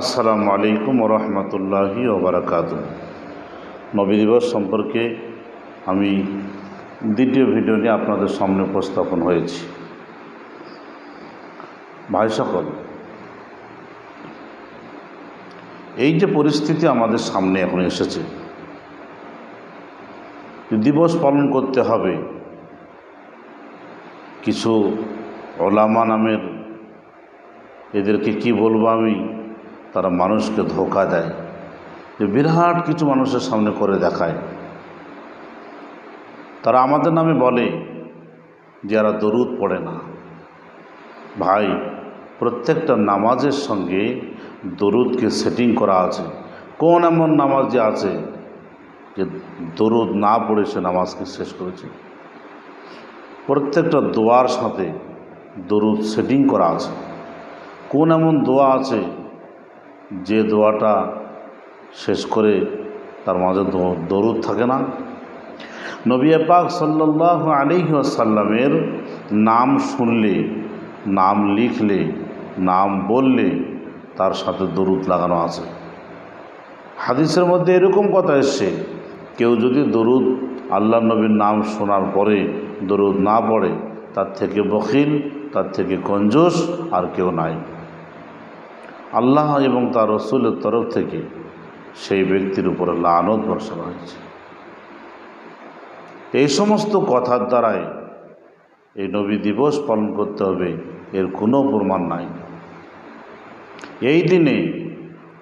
আসসালামু আলাইকুম রহমতুল্লাহি ওবরাকাত নবী দিবস সম্পর্কে আমি দ্বিতীয় ভিডিও নিয়ে আপনাদের সামনে উপস্থাপন হয়েছি। ভাই সকল, এই যে পরিস্থিতি আমাদের সামনে এখন এসেছে দিবস পালন করতে হবে, কিছু ওলামা নামের এদেরকে কি বলব আমি তারা মানুষকে ধোকা দেয়। যে বিরাট কিছু মানুষের সামনে করে দেখায়। তারা আমাদের নামে বলে যে এরা দরুদ পড়ে না। ভাই, প্রত্যেকটা নামাজের সঙ্গে দরুদকে সেটিং করা আছে। কোন এমন নামাজ যে আছে যে দরুদ না পড়ে সে নামাজকে শেষ করেছে? প্রত্যেকটা দোয়ার সাথে দরুদ সেটিং করা আছে। কোন এমন দোয়া আছে যে দোয়াটা শেষ করে তার মাঝে দরুদ থাকে না। নবী পাক সাল্লাহ আলিহি আসাল্লামের নাম শুনলে, নাম লিখলে, নাম বললে তার সাথে দরুদ লাগানো আছে। হাদিসের মধ্যে এরকম কথা এসছে, কেউ যদি দরুদ আল্লাহ নবীর নাম শোনার পরে দরুদ না পড়ে, তার থেকে বখিল, তার থেকে কঞ্জুস আর কেউ নাই। আল্লাহ এবং তার রসুলের তরফ থেকে সেই ব্যক্তির উপরে লানত বর্ষা হয়েছে। এই সমস্ত কথার দ্বারাই এই নবী দিবস পালন করতে হবে, এর কোনো প্রমাণ নাই। এই দিনে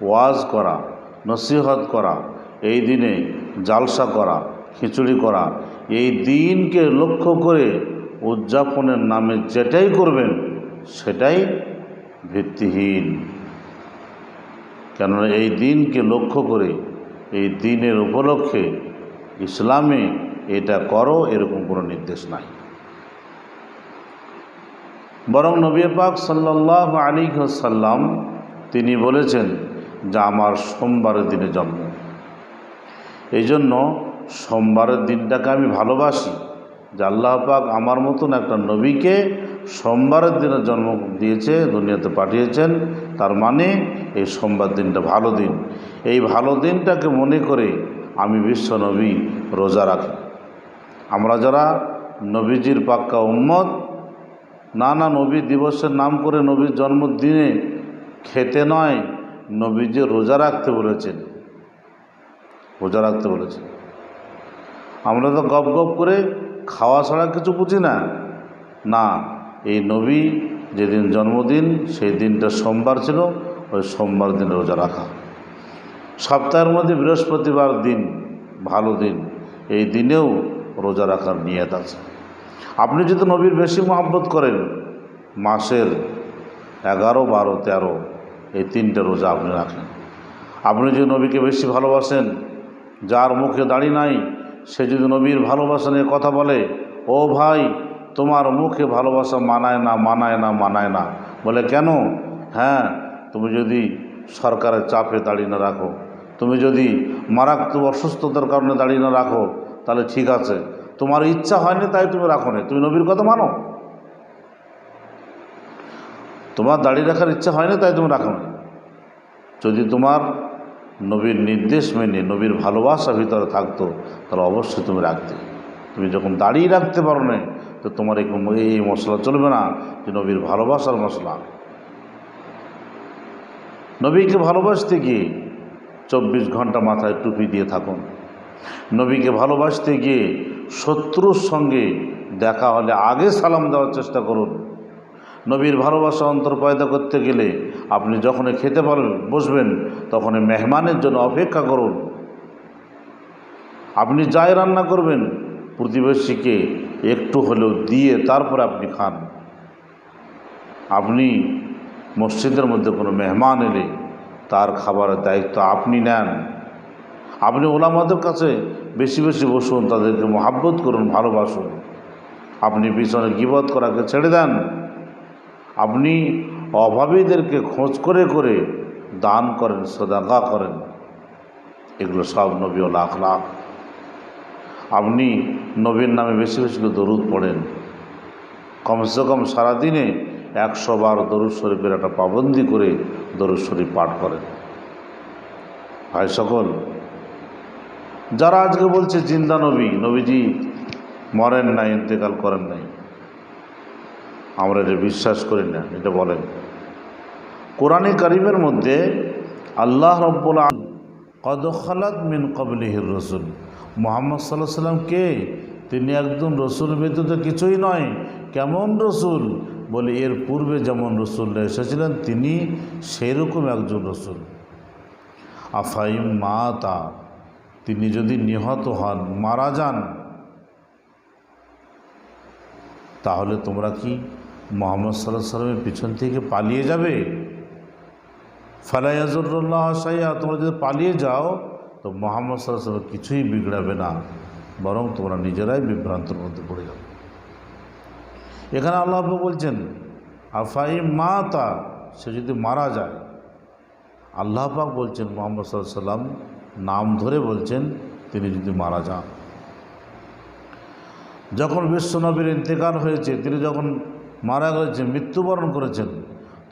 ওয়াজ করা, নসিহত করা, এই দিনে জালসা করা, খিচুড়ি করা, এই দিনকে লক্ষ্য করে উদযাপনের নামে যেটাই করবেন, সেটাই ভিত্তিহীন। কেননা এই দিনকে লক্ষ্য করে, এই দিনের উপলক্ষে ইসলামে এটা করো এরকম কোনো নির্দেশ নাই। বরং নবী পাক সাল্লাহ আলী সাল্লাম তিনি বলেছেন যে আমার সোমবারের দিনে জন্ম। এই জন্য সোমবারের দিনটাকে আমি ভালোবাসি যে আল্লাহ পাক আমার মতন একটা নবীকে সোমবারের দিনে জন্ম দিয়েছে, দুনিয়াতে পাঠিয়েছেন তার মানে এই সোমবার দিনটা ভালো দিন। এই ভালো দিনটাকে মনে করে আমি বিশ্ব নবী রোজা রাখি। আমরা যারা নবীজির পাক্কা উম্মত না না নবী দিবসের নাম করে নবীর জন্মদিনে খেতে নয় নবীজি রোজা রাখতে বলেছেন। রোজা রাখতে বলেছেন। আমরা তো গপ গপ করে খাওয়া ছাড়া কিছু বুঝি না। না, এই নবী যেদিন জন্মদিন, সেই দিনটা সোমবার ছিল, ওই সোমবার দিন রোজা রাখা। সপ্তাহের মধ্যে বৃহস্পতিবার দিন, ভালো দিন, এই দিনেও রোজা রাখার নিয়ত আছে। আপনি যদি নবীর বেশি মহাব্বত করেন, মাসের এগারো, বারো, তেরো, এই তিনটে রোজা আপনি রাখেন। আপনি যদি নবীকে বেশি ভালোবাসেন, যার মুখে দাড়ি নাই, সে যদি নবীর ভালোবাসা নিয়ে কথা বলে, ও ভাই তোমার মুখে ভালোবাসা মানায় না মানায় না মানায় না। বলে, কেন? হ্যাঁ তুমি যদি সরকারের চাপে দাঁড়িয়ে না রাখো, তুমি যদি মারাত্মক অসুস্থতার কারণে দাঁড়িয়ে না রাখো, তাহলে ঠিক আছে। তোমার ইচ্ছা হয়নি, তাই তুমি রাখো না তুমি নবীর কথা মানো? তোমার দাঁড়িয়ে রাখার ইচ্ছা হয়নি, তাই তুমি রাখো না যদি তোমার নবীর নির্দেশ মেনে, নবীর ভালোবাসা ভিতরে থাকতো, তাহলে অবশ্যই তুমি রাখতে। তুমি যখন দাঁড়িয়ে রাখতে পারো না তো তোমার এই এই মশলা চলবে না যে নবীর ভালোবাসার মশলা। নবীকে ভালোবাসতে গিয়ে চব্বিশ ঘণ্টা মাথায় টুপি দিয়ে থাকুন। নবীকে ভালোবাসতে গিয়ে শত্রুর সঙ্গে দেখা হলে আগে সালাম দেওয়ার চেষ্টা করুন। নবীর ভালোবাসা অন্তর পয়দা করতে গেলে আপনি যখন খেতে পারবেন, বসবেন তখন মেহমানের জন্য অপেক্ষা করুন। আপনি যাই রান্না করবেন, প্রতিবেশীকে একটু হলেও দিয়ে তারপরে আপনি খান। আপনি মসজিদের মধ্যে কোনো মেহমান এলে তার খাবারের দায়িত্ব আপনি নেন। আপনি ওলামাদের কাছে বেশি বেশি বসুন, তাদেরকে মহাব্বত করুন, ভালোবাসুন। আপনি পিছনে গিবত করাকে ছেড়ে দেন। আপনি অভাবীদেরকে খোঁজ করে করে দান করেন সদাগা করেন। এগুলো সব নবী ও লাখ লাখ আপনি নবীর নামে বেশি বেশি করে দরুদ পড়েন। কমসে কম সারাদিনে একশো বার দরুদ শরীফের একটা পাবন্দি করে দরুদ শরীফ পাঠ করেন। ভাই সকল, যারা আজকে বলছে জিন্দা নবী, নবীজি মরেন না ইন্তেকাল করেন নাই, আমরা এটা বিশ্বাস করি না, এটা বলেন। কোরআনে কারিমের মধ্যে আল্লাহ রব্বুল কদ খালাত মিন কবলিহির রসুল। মোহাম্মদ সাল্লাহ সাল্লাম কে? তিনি একদম রসুল ব্যতীত কিছুই নয়। কেমন রসুল? বলে, এর পূর্বে যেমন রসুল্লা এসেছিলেন, তিনি সেরকম একজন রসুল। আফাইম মা তা তিনি যদি নিহত হন, মারা যান, তাহলে তোমরা কি মোহাম্মদ সাল্লাহ সাল্লামের পিছন থেকে পালিয়ে যাবে? ফালাইয়াজুল্লাহ সাইয়া তোমরা যদি পালিয়ে যাও তো মোহাম্মদ সাল্লাহ কিছুই বিগড়াবে না, বরং তোমরা নিজেরাই বিভ্রান্তর মধ্যে পড়ে যাবে। এখানে আল্লাহ বলছেন, আফাই মা তা সে যদি মারা যায়, আল্লাহ পাক বলছেন, মোহাম্মদ সাল্লাম নাম ধরে বলছেন, তিনি যদি মারা যান। যখন বিশ্বনবীর ইন্তেকাল হয়েছে, তিনি যখন মারা গেছেন, মৃত্যুবরণ করেছেন,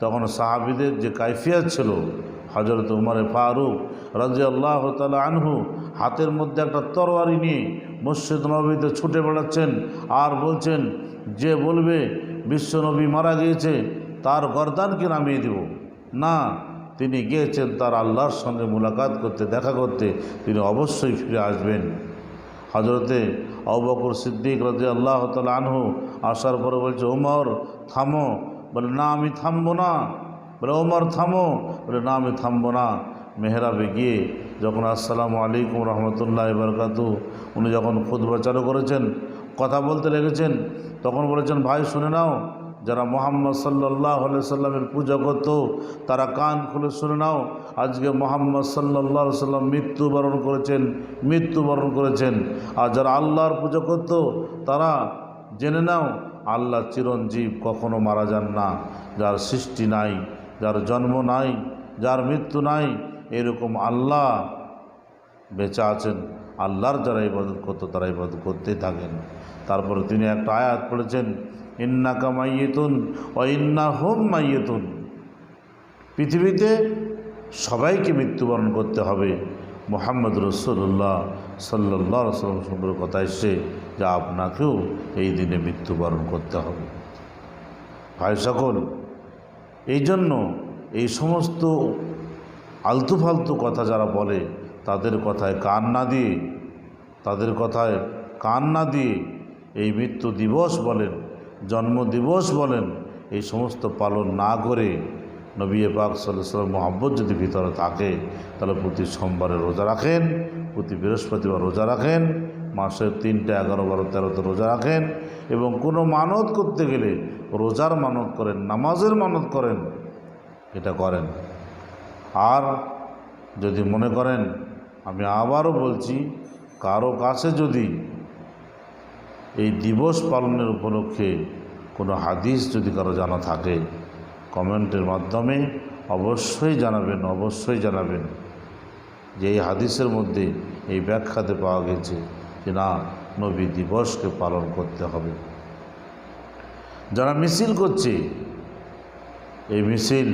তখন সাহাবিদের যে কাইফিয়াত ছিল হজরত উমরে ফারুক রাজি আল্লাহ তালা আনহু হাতের মধ্যে একটা তরোয়ারি নিয়ে মসজিদ নবীতে ছুটে বেড়াচ্ছেন আর বলছেন, যে বলবে বিশ্বনবী মারা গিয়েছে, তার গরদানকে নামিয়ে দেব। না, তিনি গিয়েছেন তার আল্লাহর সঙ্গে মোলাকাত করতে, দেখা করতে। তিনি অবশ্যই ফিরে আসবেন। হজরতে অবকর সিদ্দিক রাজি আল্লাহ তালা আনহু আসার পরে বলছে ওমর থামো। বলে, না, আমি থামবো না। বলে ওমর থামো। বলে, না, আমি থামবো না। মেহরাবে গিয়ে যখন, আসসালামু আলাইকুম রহমতুল্লাহ বরকাতু। উনি যখন খুদবা চালু করেছেন, কথা বলতে লেগেছেন, তখন বলেছেন, ভাই, শুনে নাও, যারা মোহাম্মদ সাল্লাহ সাল্লামের পূজা করত, তারা কান খুলে শুনে নাও, আজকে মোহাম্মদ সাল্লাহ সাল্লাম মৃত্যুবরণ করেছেন মৃত্যুবরণ করেছেন। আর যারা আল্লাহর পূজা করত, তারা জেনে নাও, আল্লাহ চিরঞ্জীব কখনো মারা যান না, যার সৃষ্টি নাই। যার জন্ম নাই, যার মৃত্যু নাই, এরকম আল্লাহ বেঁচে আছেন। আল্লাহর যারা ইবাদত করতো, তারা ইবাদত করতেই থাকেন। তারপরে তিনি একটা আয়াত পড়েছেন, ইন্নাকা মাইয়েতুন ও ইন্না হোম মাইয়েতুন। পৃথিবীতে সবাইকে মৃত্যুবরণ করতে হবে। মোহাম্মদ রসুল্লাহ সাল্লাহ সম্পর্কে কথা এসছে যে আপনাকেও এই দিনে মৃত্যুবরণ করতে হবে। ভাই সকল এই জন্য এই সমস্ত আলতু ফালতু কথা যারা বলে, তাদের কথায় কান না দিয়ে, তাদের কথায় কান না দিয়ে এই মৃত্যু দিবস বলেন, জন্ম দিবস বলেন, এই সমস্ত পালন না করে নবী পাক সাল্লাম মোহাম্মদ যদি ভিতরে থাকে, তাহলে প্রতি সোমবারে রোজা রাখেন, প্রতি বৃহস্পতিবার রোজা রাখেন, মাসের তিনটে, এগারো, বারো, তেরোতে রোজা রাখেন এবং কোনো মানত করতে গেলে রোজার মানত করেন, নামাজের মানত করেন, এটা করেন। আর যদি মনে করেন, আমি আবারও বলছি, কারও কাছে যদি এই দিবস পালনের উপলক্ষে কোনো হাদিস যদি কারও জানা থাকে, কমেন্টের মাধ্যমে অবশ্যই জানাবেন অবশ্যই জানাবেন যে এই হাদিসের মধ্যে এই ব্যাখ্যাতে পাওয়া গেছে যে না, নবী দিবসকে পালন করতে হবে। যারা মিছিল করছে, এই মিছিল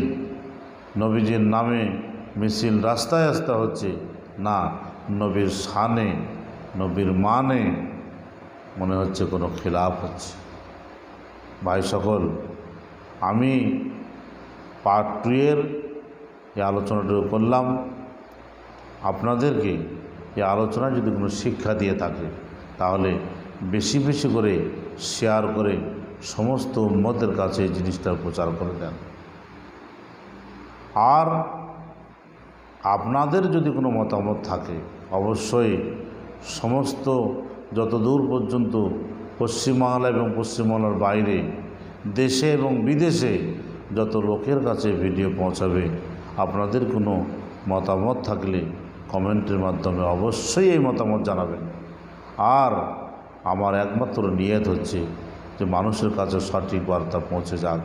নবীজির নামে মিছিল রাস্তায় আসতে হচ্ছে, না নবীর সানে নবীর মানে মনে হচ্ছে কোনো খেলাফ হচ্ছে। ভাই সকল, আমি পার্ট টু এর এই আলোচনাটুকু করলাম। আপনাদেরকে এই আলোচনা যদি কোনো শিক্ষা দিয়ে থাকে, তাহলে বেশি বেশি করে শেয়ার করে সমস্ত উম্মতের কাছে এই জিনিসটার প্রচার করে দেন। আর আপনাদের যদি কোনো মতামত থাকে, অবশ্যই সমস্ত যত দূর পর্যন্ত পশ্চিমবাংলা এবং পশ্চিমবাংলার বাইরে দেশে এবং বিদেশে যত লোকের কাছে ভিডিও পৌঁছাবে, আপনাদের কোনো মতামত থাকলে কমেন্টের মাধ্যমে অবশ্যই এই মতামত জানাবেন। আর আমার একমাত্র নিয়ত হচ্ছে যে মানুষের কাছে সঠিক বার্তা পৌঁছে যাক।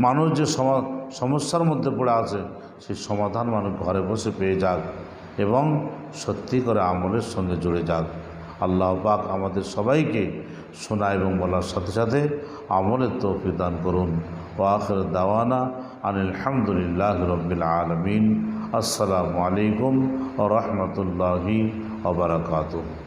মানুষ যে সমা- সমস্যার মধ্যে পড়ে আছে, সেই সমাধান মানুষ ঘরে বসে পেয়ে যাক এবং সত্যি করে আমলের সঙ্গে জুড়ে যাক। আল্লাহ পাক আমাদের সবাইকে শোনা এবং বলার সাথে সাথে আমলের তৌফিক দান করুন। ও আখের দাওয়ানা আলহামদুলিল্লাহ রবিল আলমিন। আসসালামু আলাইকুম ও রহমতুল্লাহি ওবরাকাতুহ